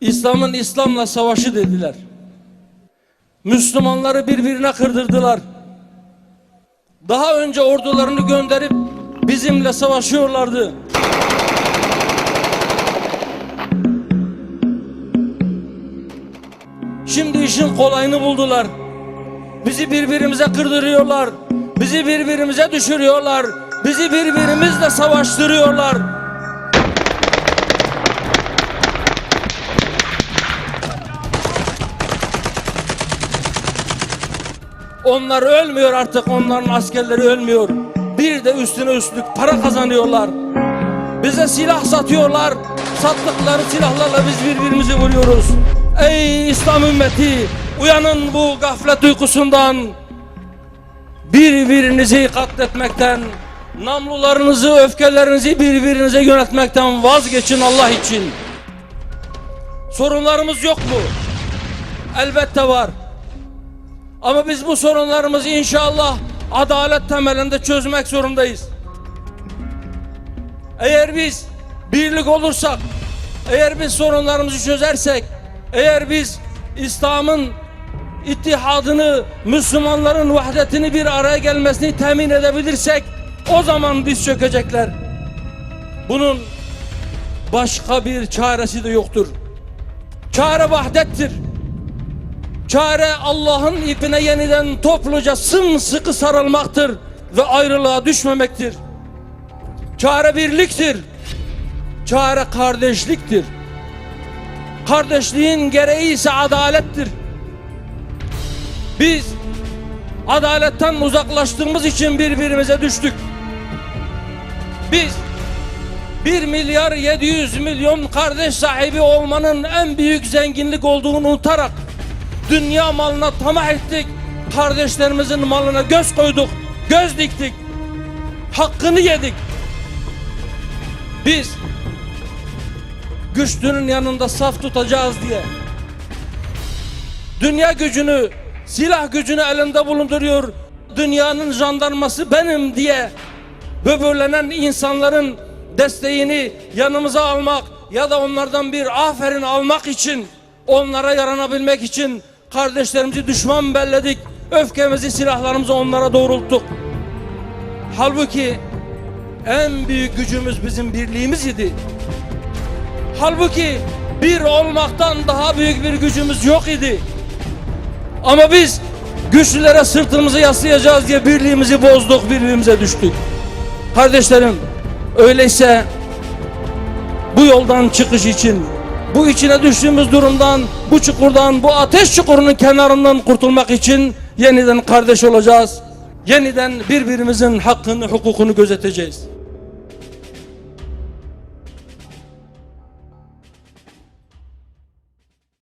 İslam'ın İslam'la savaşı dediler. Müslümanları birbirine kırdırdılar. Daha önce ordularını gönderip bizimle savaşıyorlardı. Şimdi işin kolayını buldular. Bizi birbirimize kırdırıyorlar. Bizi birbirimize düşürüyorlar. Bizi birbirimizle savaştırıyorlar. Onlar ölmüyor artık. Onların askerleri ölmüyor. Bir de üstüne üstlük para kazanıyorlar. Bize silah satıyorlar. Sattıkları silahlarla biz birbirimizi vuruyoruz. Ey İslam ümmeti! Uyanın bu gaflet uykusundan. Birbirinizi katletmekten, namlularınızı, öfkelerinizi birbirinize yönetmekten vazgeçin Allah için. Sorunlarımız yok mu? Elbette var. Ama biz bu sorunlarımızı inşallah adalet temelinde çözmek zorundayız. Eğer biz birlik olursak, eğer biz sorunlarımızı çözersek, eğer biz İslam'ın ittihadını, Müslümanların vahdetini bir araya gelmesini temin edebilirsek o zaman diz çökecekler. Bunun başka bir çaresi de yoktur. Çare vahdettir. Çare Allah'ın ipine yeniden topluca sımsıkı sarılmaktır ve ayrılığa düşmemektir. Çare birliktir. Çare kardeşliktir. Kardeşliğin gereği ise adalettir. Biz adaletten uzaklaştığımız için birbirimize düştük. Biz 1 milyar 700 milyon kardeş sahibi olmanın en büyük zenginlik olduğunu unutarak dünya malına tamah ettik. Kardeşlerimizin malına göz koyduk, göz diktik. Hakkını yedik. Biz güçlünün yanında saf tutacağız diye dünya gücünü, silah gücünü elinde bulunduruyor. Dünyanın jandarması benim diye böbürlenen insanların desteğini yanımıza almak ya da onlardan bir aferin almak için onlara yaranabilmek için kardeşlerimizi düşman belledik. Öfkemizi, silahlarımızı onlara doğrulttuk. Halbuki en büyük gücümüz bizim birliğimiz idi. Halbuki bir olmaktan daha büyük bir gücümüz yok idi. Ama biz güçlülere sırtımızı yaslayacağız diye birliğimizi bozduk, birbirimize düştük. Kardeşlerim, öyleyse bu yoldan çıkış için, bu içine düştüğümüz durumdan, bu çukurdan, bu ateş çukurunun kenarından kurtulmak için yeniden kardeş olacağız. Yeniden birbirimizin hakkını, hukukunu gözeteceğiz.